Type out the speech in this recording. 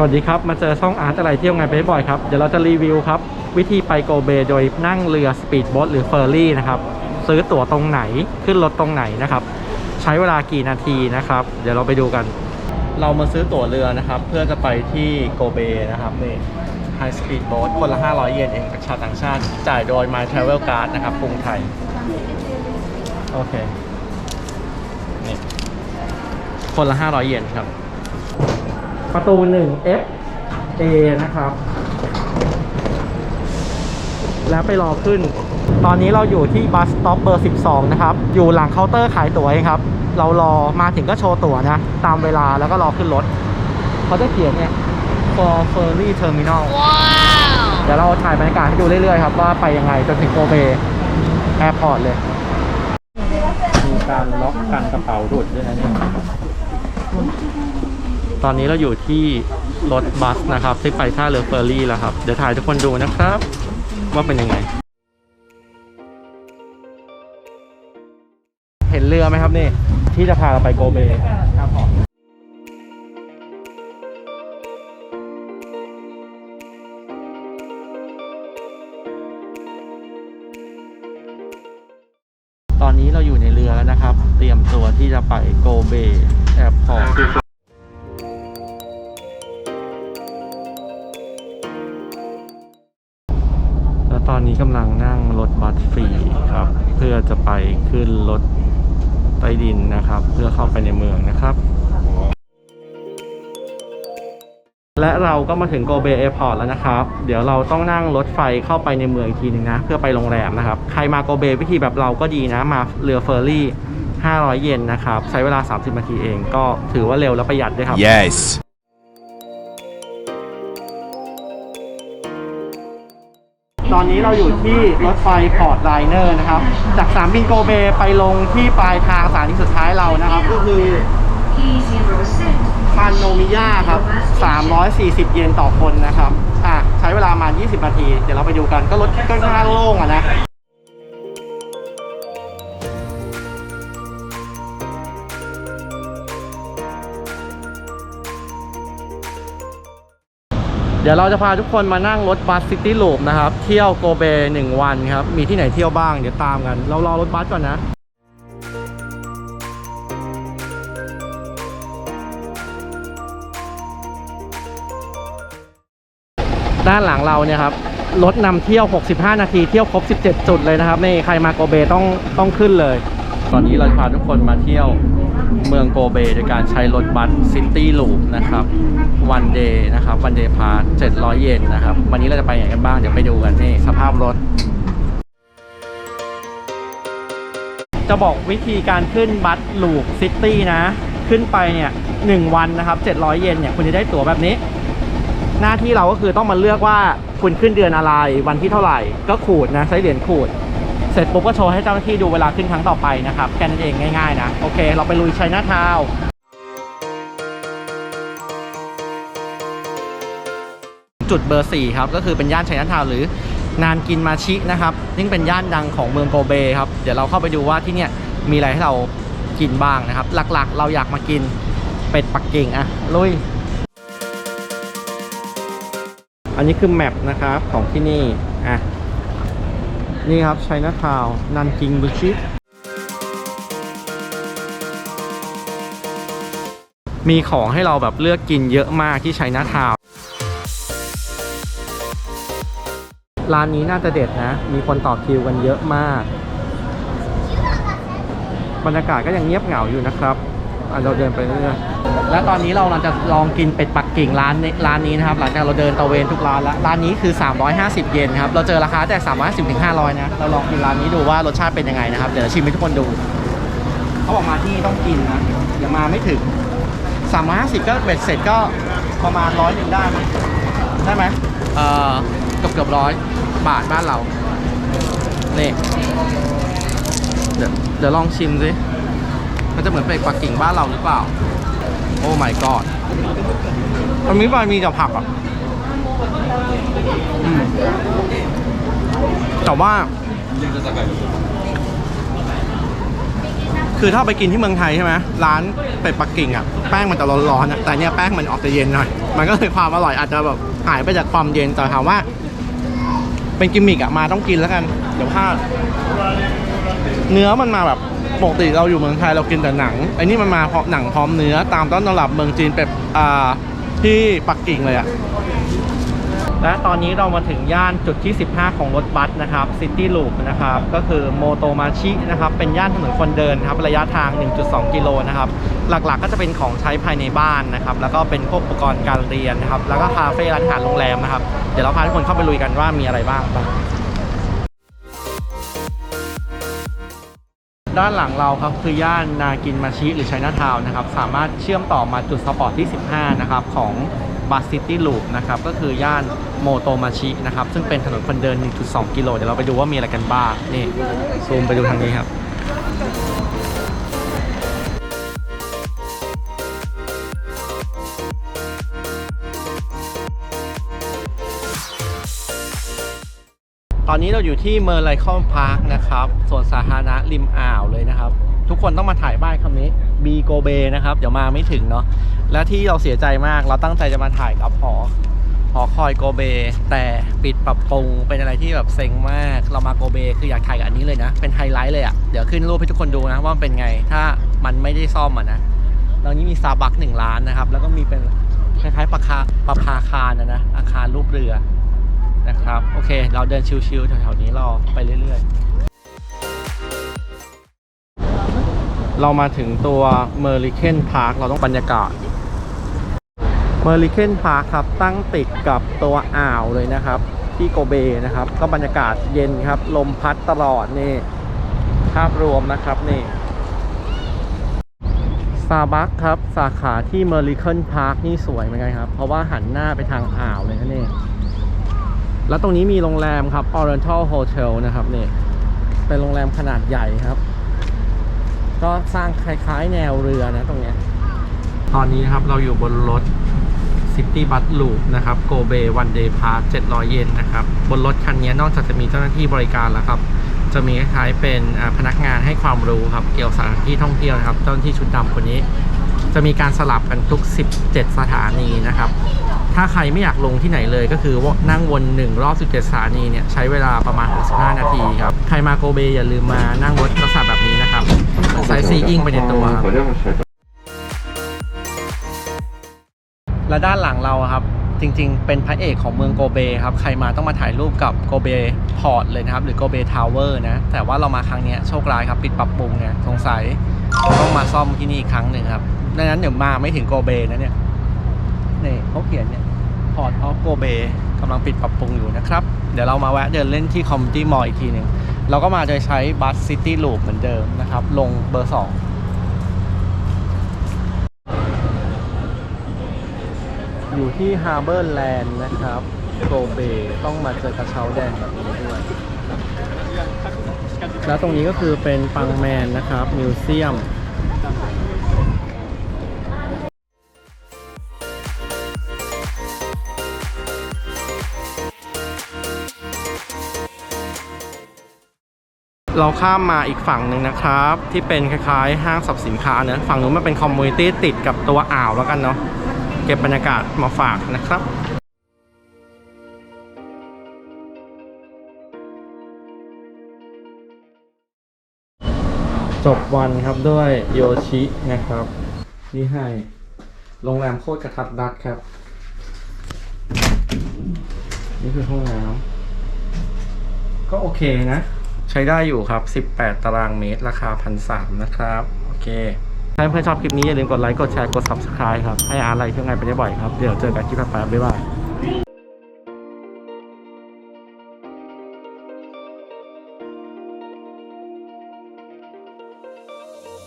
สวัสดีครับ มาเจอช่องอาร์ตอะไรเที่ยวไงไปบ่อยครับ เดี๋ยวเราจะรีวิวครับ วิธีไปโกเบโดยนั่งเรือสปีดโบ๊ทหรือเฟอร์รี่นะครับ ซื้อตั๋วตรงไหนขึ้นรถตรงไหนนะครับ ใช้เวลากี่นาทีนะครับ เดี๋ยวเราไปดูกัน เรามาซื้อตั๋วเรือนะครับ เพื่อจะไปที่โกเบนะครับนี่ไฮสปีดโบ๊ทคนละ 500 เยนเองกับชาวต่างชาติ จ่ายโดย My Travel Card นะครับกรุงไทย โอเค นี่ คนละ 500 เยนครับ ประตู1 F A นะครับ แล้วไปรอขึ้น ตอนนี้เราอยู่ที่บัสสต็อปเบอร์ 12 นะครับ อยู่หลังเคาน์เตอร์ขายตั๋วเองครับ เรารอมาถึงก็โชว์ตั๋วนะ ตามเวลาแล้วก็รอขึ้นรถ เขาจะเขียนเนี่ย for ferry terminal เดี๋ยวเราถ่ายบรรยากาศให้ดูเรื่อยๆครับ ว่าไปยังไงจนถึงโกเบแอร์พอร์ตเลย มีการล็อกกันกระเป๋าดุดด้วยนะเนี่ย ตอนนี้เราอยู่ที่รถบัสนะครับที่ไปท่าเรือเฟอร์รี่แล้วครับ เดี๋ยวถ่ายทุกคนดูนะครับ ว่าเป็นยังไง เห็นเรือไหมครับนี่ ที่จะพาเราไปโกเบครับผมตอนนี้เราอยู่ในเรือแล้วนะครับ เตรียมตัวที่จะไปโกเบแอร์พอร์ต ขึ้นรถใต้ดินนะครับ เพื่อเข้าไปในเมืองนะครับ และเราก็มาถึงโกเบเอ r พอร์ตแล้วนะครับ เดี๋ยวเราต้องนั่งรถไฟเข้าไปในเมืองอีกทีหนึงนะ เพื่อไปโรงแรมนะครับ ใครมาโกเบวิธีแบบเราก็ดีนะ มาเรือเฟอร์รี่ 500 เยนนะครับ ใช้เวลา 30 นาทีเองก็ถือว่าเร็วและประหยัดด้วยครับ Yes. ตอนนี้เราอยู่ที่รถไฟพอร์ตไลเนอร์นะครับ จากสนามบินโกเบไปลงที่ปลายทางสถานีสุดท้ายเรานะครับ ก็คือพานโนมิยาครับ 340 เยนต่อคนนะครับอะใช้เวลาประมาณ20 นาที เดี๋ยวเราไปดูกันก็รถก็ค่อนข้างโล่งอะนะ ดี๋ยวเราจะพาทุกคนมานั่งรถบัสซิตี้ลูปนะครับ เที่ยวโกเบหนึ่งวันครับ มีที่ไหนเที่ยวบ้างเดี๋ยวตามกัน เรารอรถบัสก่อนนะด้านหลังเราเนี่ยครับรถนำเที่ยว 65 นาทีเที่ยวครบ 17 จุดเลยนะครับนี่ใครมาโกเบต้องต้องขึ้นเลย ตอนนี้เราพาทุกคนมาเที่ยว เมืองโกเบโดยการใช้รถบัสซิตี้ลูปนะครับวันเดย์นะครับวันเดย์พา700เยนนะครับ วันนี้เราจะไปไหนกันบ้าง เดี๋ยวไปดูกันนี่สภาพรถ จะบอกวิธีการขึ้นบัสลูปซิตี้นะ ขึ้นไปเนี่ย1วันนะครับ700เยนเนี่ยคุณจะได้ตั๋วแบบนี้ หน้าที่เราก็คือต้องมาเลือกว่าคุณขึ้นเดือนอะไร วันที่เท่าไหร่ ก็ขูดนะใช้เหรียญขูด สร็จปุ๊บก็โชว์ให้เจ้าหน้าที่ดูเวลาขึ้นครั้งต่อไปนะครับแค่นั้นเองง่ายๆนะโอเค เราไปลุยชัยนาทาวน์จุดเบอร์ 4 ครับ ก็คือเป็นย่านชัยนาทาวน์หรือนานกินมาชินะครับซึ่งเป็นย่านดังของเมืองโกเบครับเดี๋ยวเราเข้าไปดูว่าที่เนี่ยมีอะไรให้เรากินบ้างนะครับ หลักๆ เราอยากมากินเป็ดปักกิ่งอะลุย อันนี้คือแมปนะครับของที่นี่อะ นี่ครับชัยนาทาวนันกิงบุชิมีของให้เราแบบเลือกกินเยอะมากที่ชัยนาทาวร้านนี้น่าจะเด็ดนะ มีคนต่อคิวกันเยอะมาก บรรยากาศก็ยังเงียบเหงาอยู่นะครับ อะเราเดินไปเรื่อยๆและตอนนี้เรากำลังจะลองกินเป็ดปักกิ่งร้านนี้ร้านนี้นะครับ หลังจากเราเดินตะเวนทุกร้านแล้วร้านนี้คือ 350 เยนครับ เราเจอราคาแต่ 350ถึง500 นะ เราลองกินร้านนี้ดูว่ารสชาติเป็นยังไงนะครับ เดี๋ยวชิมให้ทุกคนดู เขาบอกมาที่นี่ต้องกินนะอย่ามาไม่ถึง 350 ก็เบ็ดเสร็จก็ประมาณร้อยหนึ่งได้ไหมได้ไหมเอ่อเกือบเกือบร้อยบาทบ้านเรานี่เดี๋ยวเดี๋ยวลองชิมสิ มันจะเหมือนเป็ดปักกิ่งบ้านเราหรือเปล่า โอ้ my god มันมีมันมีแต่ผักอะอืมแต่ว่า คือถ้าไปกินที่เมืองไทยใช่ไหมร้านเป็ดปักกิ่งอะ แป้งมันจะร้อนๆอะแต่เนี่ยแป้งมันออกจะเย็นหน่อย มันก็เลยความอร่อยอาจจะแบบหายไปจากความเย็น แต่ถามว่า เป็นกิมมิกอะมาต้องกินแล้วกัน เดี๋ยวพลาดเนื้อมันมาแบบ ปกติเราอยู่เมืองไทยเรากินแต่หนังไอ้นี่มันมาพราะหนังพร้อมเนื้อตามต้นตำรับเมืองจีนเป็ดอ่าที่ปักกิ่งเลยอะและตอนนี้เรามาถึงย่านจุดที่ 15 ของรถบัสนะครับซิตี้ลูปนะครับก็คือโมโตมาชินะครับเป็นย่านถนนคนเดินครับระยะทาง 1.2 กิโลนะครับหลักๆก็จะเป็นของใช้ภายในบ้านนะครับแล้วก็เป็นพวกอุปกรณ์การเรียนนะครับแล้วก็คาเฟ่ร้านอาหารโรงแรมนะครับเดี๋ยวเราพาทุกคนเข้าไปลุยกันว่ามีอะไรบ้าง ด้านหลังเราครับคือย่านนากินมาชิหรือไชน่าทาวน์นะครับสามารถเชื่อมต่อมาจุดสปอร์ตที่ 15 นะครับของบัสซิตี้ลูปนะครับก็คือย่านโมโตมาชินะครับซึ่งเป็นถนนคนเดิน 1.2 กิโลเดี๋ยวเราไปดูว่ามีอะไรกันบ้างนี่ซูมไปดูทางนี้ครับ อนนี้เราอยู่ที่เมอร์ไลคอมพาร์คนะครับสวนสาธารณะริมอ่าวเลยนะครับ ทุกคนต้องมาถ่ายป้ายคำนี้บีโกเบนะครับ เดี๋ยวมาไม่ถึงเนาะและที่เราเสียใจมากเราตั้งใจจะมาถ่ายกับหอหอคอยโกเบ แต่ปิดปรับปรุงเป็นอะไรที่แบบเซ็งมาก เรามาโกเบ คืออยากถ่ายกับอันนี้เลยนะ เป็นไฮไลท์เลยอะ่ะ เดี๋ยวขึ้นรูปให้ทุกคนดูนะว่ามันเป็นไง ถ้ามันไม่ได้ซ่อมอะนะตอนนี้มีซาบักหนึ่งล้านนะครับ แล้วก็มีเป็นคล้ายๆปะคาปะพาคารนะนะอาคารรูปเรือ นะครับ โอเค เราเดินชิวๆแถวๆนี้รอไปเรื่อยๆ เรามาถึงตัวเมอริเคนพาร์คเราต้องบรรยากาศเมอริเคนพาร์คครับ ตั้งติดกับตัวอ่าวเลยนะครับ ที่โกเบนะครับ ก็บรรยากาศเย็นครับ ลมพัดตลอดนี่ภาพรวมนะครับนี่ซาบักครับ สาขาที่เมอริเคนพาร์คนี่สวยเหมือนกันครับ เพราะว่าหันหน้าไปทางอ่าวเลยนะนี่ แล้วตรงนี้มีโรงแรมครับ Oriental Hotel นะครับนี่เป็นโรงแรมขนาดใหญ่ครับ ก็สร้างคล้ายๆ แนวเรือนะตรงเนี้ยตอนนี้ครับเราอยู่บนรถ City Bus Loop นะครับ Go Bay One Day Pass 700 เยนนะครับ บนรถคันนี้นอกจากจะมีเจ้าหน้าที่บริการแล้วครับจะมีคล้ายๆเป็นพนักงานให้ความรู้ครับ เกี่ยวกับสถานที่ท่องเที่ยวนะครับเจ้าหน้าที่ชุดดำคนนี้ จะมีการสลับกันทุก 17 สถานีนะครับ ถ้าใครไม่อยากลงที่ไหนเลยก็คือว่านั่งวน 1 รอบ 17 สถานีเนี่ยใช้เวลาประมาณ 65 นาทีครับ ใครมาโกเบอย่าลืมมานั่งรถลักษณะแบบนี้นะครับไซซีอิงไปในตัวและด้านหลังเราครับ จริง ๆ เป็นพระเอกของเมืองโกเบครับ ใครมาต้องมาถ่ายรูปกับโกเบพอร์ตเลยนะครับ หรือโกเบทาวเวอร์นะ แต่ว่าเรามาครั้งนี้โชคร้ายครับ ปิดปรับปรุงเนี่ยสงสัยต้องมาซ่อมที่นี่อีกครั้งหนึ่งครับดังนั้นเดี๋ยวมาไม่ถึงโกเบนะเนี่ยนี่เขาเขียนเนี่ยพอร์ตออฟโกเบกำลังปิดปรับปรุงอยู่นะครับ เดี๋ยวเรามาแวะเดินเล่นที่คอมมิตี้มอลอีกทีหนึ่งเราก็มาโดยใช้บัสซิตี้ลูปเหมือนเดิมนะครับ ลงเบอร์ส อยู่ที่ฮาร์เบอร์แลนด์นะครับโกเบต้องมาเจอกระเช้าแดงแบบนี้ด้วย แล้วตรงนี้ก็คือเป็นปังแมนนะครับ มิวเซียมเราข้ามมาอีกฝั่งหนึ่งนะครับ ที่เป็นคล้ายๆ ห้างสรรพสินค้าเนะฝั่งนู้นมันเป็นคอมมูนิตี้ติดกับตัวอ่าวแล้วกันเนาะ เก็บบรรยากาศมาฝากนะครับจบวันครับด้วยโยชินะครับ นี่ให้โรงแรมโคตรกระทัดรัดครับ นี่คือห้องน้ำก็โอเคนะ ใช้ได้อยู่ครับ 18 ตารางเมตรราคา1,300นะครับ โอเค ถ้าเพื่อนชอบคลิปนี้อย่าลืมกดไลค์ กดแชร์ กด Subscribe ครับ ให้อาร์ไลค์เที่ยวงานไปได้บ่อยครับ เดี๋ยวเจอกันคลิปถัดไปบ๊ายบาย